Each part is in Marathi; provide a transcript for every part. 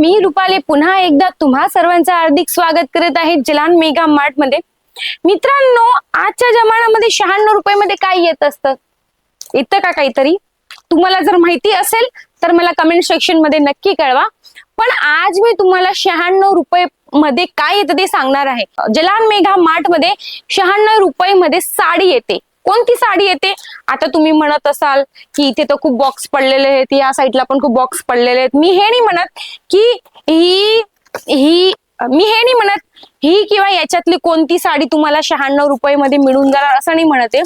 मी रुपाले पुन्हा एकदा तुम्हा सर्वांचं हार्दिक स्वागत करत आहे जलान मेगा मार्टमध्ये. मित्रांनो आजच्या जमान्यामध्ये शहाण्णव रुपये मध्ये काय येत असतं? येतं का काहीतरी? तुम्हाला जर माहिती असेल तर मला कमेंट सेक्शनमध्ये नक्की कळवा. पण आज मी तुम्हाला शहाण्णव रुपये मध्ये काय येतं ते सांगणार आहे. जलान मेघा मार्टमध्ये शहाण्णव रुपये मध्ये साडी येते. कोणती साडी येते आता तुम्ही म्हणत असाल की इथे तर खूप बॉक्स पडलेले आहेत या साईडला पण खूप बॉक्स पडलेले आहेत. मी हे नाही म्हणत की ही ही मी हे नाही म्हणत. ही किंवा याच्यातली कोणती साडी तुम्हाला शहाण्णव रुपये मध्ये मिळून जाणार असं नाही म्हणत आहे.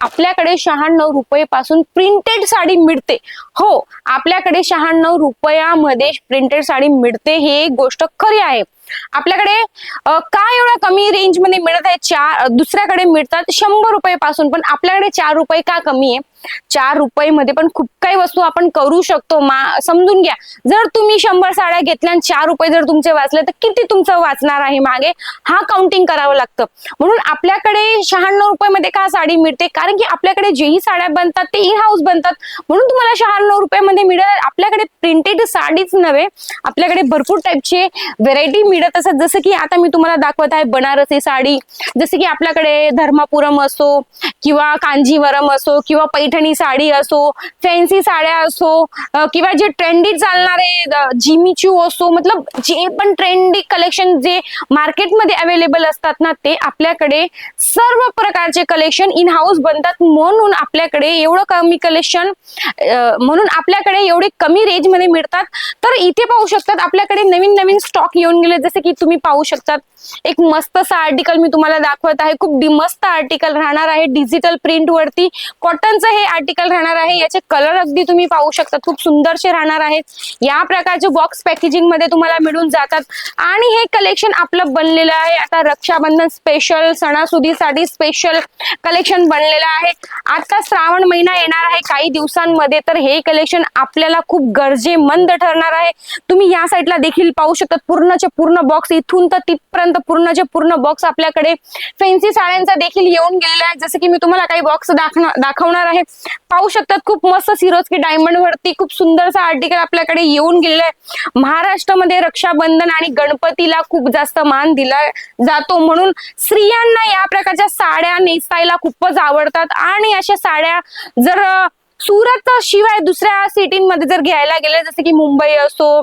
आपल्याकडे शहाण्णव रुपये पासून प्रिंटेड साडी मिळते. हो आपल्याकडे शहाण्णव रुपयामध्ये प्रिंटेड साडी मिळते हे एक गोष्ट खरी आहे. आपल्याकडे काय का एवढ्या कमी रेंजमध्ये मिळत आहे? चार दुसऱ्याकडे मिळतात शंभर रुपये पासून पण आपल्याकडे चार रुपये का कमी आहे? चार रुपये मध्ये पण खूप काही वस्तू आपण करू शकतो. मा समजून घ्या. जर तुम्ही शंभर साड्या घेतल्या आणि चार रुपये जर तुमचे वाचले तर किती तुमचं वाचणार आहे मागे? हा काउंटिंग करावं लागतं. म्हणून आपल्याकडे शहाण्णव रुपये मध्ये का साडी मिळते? कारण की आपल्याकडे जेही साड्या बनतात ते इन हाऊस बनतात. म्हणून तुम्हाला शहाण्णव रुपये मध्ये मिळत आपल्याकडे प्रिंटेड साडीच नव्हे. आपल्याकडे भरपूर टाईपचे व्हेरायटी मिळत असतात. जसं की आता मी तुम्हाला दाखवत आहे बनारसी साडी. जसं की आपल्याकडे धर्मापुरम असो किंवा कांजीवरम असो किंवा पैठ साडी असो फॅन्सी साड्या असो किंवा जे ट्रेंडी चालणारे जिमीचू असो मतलब जे पण ट्रेंडी कलेक्शन जे मार्केटमध्ये अवेलेबल असतात ना ते आपल्याकडे सर्व प्रकारचे कलेक्शन इन हाऊस बनतात. म्हणून आपल्याकडे एवढं कमी कलेक्शन म्हणून आपल्याकडे एवढे कमी रेंजमध्ये मिळतात. तर इथे पाहू शकतात आपल्याकडे नवीन नवीन स्टॉक येऊन गेले. जसे की तुम्ही पाहू शकतात एक मस्तसा आर्टिकल मी तुम्हाला दाखवत आहे. खूप मस्त आर्टिकल राहणार आहे. डिजिटल प्रिंट वरती कॉटनचं हे आर्टिकल राहणार आहे. याचे कलर अगदी तुम्ही पाहू शकता. खूप सुंदरसे राहणार आहेत. या प्रकारचे बॉक्स पॅकेजिंगमध्ये तुम्हाला मिळून जातात. आणि हे कलेक्शन आपलं बनलेलं आहे. आता रक्षाबंधन स्पेशल सणासुदीसाठी स्पेशल कलेक्शन बनलेलं आहे. आता श्रावण महिना येणार आहे. काही दिवसांमध्ये तर हे कलेक्शन आपल्याला खूप गरजेमंद ठरणार आहे. तुम्ही या साईडला देखील पाहू शकता. पूर्णचे पूर्ण बॉक्स इथून तर तिथपर्यंत पूर्णचे पूर्ण बॉक्स आपल्याकडे. फॅन्सी साड्यांचा देखील येऊन गेलेला आहे. जसं की मी तुम्हाला काही बॉक्स दाखवणार आहे. पाहू शकतात खूप मस्त सिरोस्की डायमंड वरती खूप सुंदरसा आर्टिकल आपल्याकडे येऊन गेलेला आहे. महाराष्ट्रामध्ये रक्षाबंधन आणि गणपतीला खूप जास्त मान दिला जातो म्हणून स्त्रियांना या प्रकारच्या साड्या नेसायला खूपच आवडतात. आणि अशा साड्या जर सुरत शिवाय दुसऱ्या सिटीमध्ये जर घ्यायला गेले जसे की मुंबई असो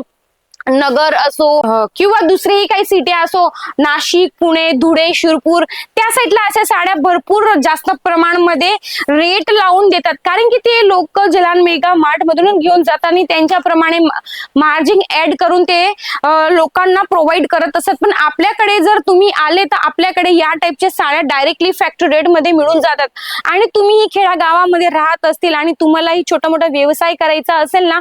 नगर असो किंवा दुसरीही काही सिटी असो नाशिक पुणे धुळे शिरपूर त्या साईडला अशा साड्या भरपूर जास्त प्रमाणामध्ये रेट लावून देतात. कारण की ते लोक जलान मेगा मार्ट मधून घेऊन जातात आणि त्यांच्याप्रमाणे मार्जिन ऍड करून ते लोकांना प्रोव्हाइड करत असतात. पण आपल्याकडे जर तुम्ही आले तर आपल्याकडे या टाईपच्या साड्या डायरेक्टली फॅक्टरी रेटमध्ये मिळून जातात. आणि तुम्ही खेड्या गावामध्ये राहत असतील आणि तुम्हालाही छोटा मोठा व्यवसाय करायचा असेल ना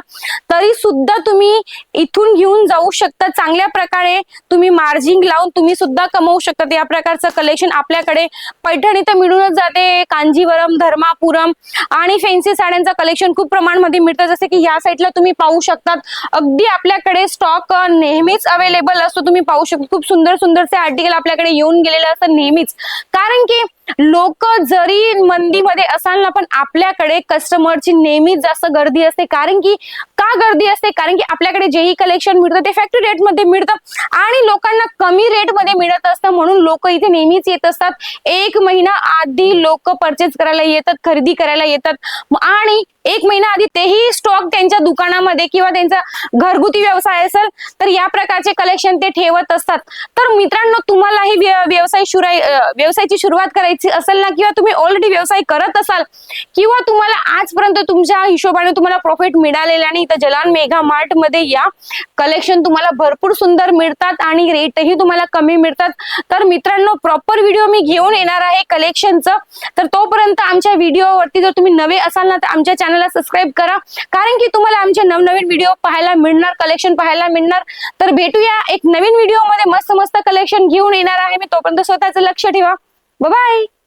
तरी सुद्धा तुम्ही इथून घेऊन जाऊ शकता. चांगल्या प्रकारे तुम्ही मार्जिन लावून तुम्ही सुद्धा कमवू शकता. या प्रकारचं कलेक्शन आपल्याकडे पैठणी तर मिळूनच जाते. कांजीवरम धर्मापुरम आणि फॅन्सी साड्यांचं कलेक्शन खूप प्रमाणामध्ये मिळतं. जसं की या साईडला तुम्ही पाहू शकतात. अगदी आपल्याकडे स्टॉक नेहमीच अवेलेबल असतो. तुम्ही पाहू शकता. खूप सुंदर सुंदरचे आर्टिकल आपल्याकडे येऊन गेलेले असतात नेहमीच. कारण की लोक जरी मंदीमध्ये असाल ना पण आपल्याकडे कस्टमरची नेहमीच जास्त गर्दी असते. कारण की का गर्दी असते? कारण की आपल्याकडे जेही कलेक्शन मिळतं ते फॅक्टरी रेटमध्ये मिळतं. आणि लोकांना कमी रेटमध्ये मिळत असतं म्हणून लोक इथे नेहमीच येत असतात. एक महिना आधी लोक परचेस करायला येतात खरेदी करायला येतात. आणि एक महिना आधी तेही स्टॉक त्यांच्या दुकानामध्ये किंवा त्यांचा घरगुती व्यवसाय असेल तर या प्रकारचे कलेक्शन ते ठेवत असतात. तर मित्रांनो तुम्हालाही व्य- व्यवसाय शुराय व्यवसायाची सुरुवात करायची असेल ना किंवा तुम्ही ऑलरेडी व्यवसाय करत असाल किंवा तुम्हाला आजपर्यंत तुमच्या हिशोबाने तुम्हाला प्रॉफिट मिळालेलं आणि इथं जलान मेघा मार्टमध्ये या कलेक्शन तुम्हाला भरपूर सुंदर मिळतात आणि रेटही तुम्हाला कमी मिळतात. तर मित्रांनो प्रॉपर व्हिडिओ मी घेऊन येणार आहे कलेक्शनचं तर तोपर्यंत आमच्या व्हिडिओवरती जर तुम्ही नवे असाल ना तर आमच्या चॅनलला सबस्क्राईब करा. कारण की तुम्हाला आमचे नवनवीन व्हिडिओ पाहायला मिळणार कलेक्शन पाहायला मिळणार. तर भेटूया एक नवीन व्हिडिओमध्ये. मस्त मस्त कलेक्शन घेऊन येणार आहे मी. तोपर्यंत स्वतःचं लक्ष ठेवा. Bye-bye.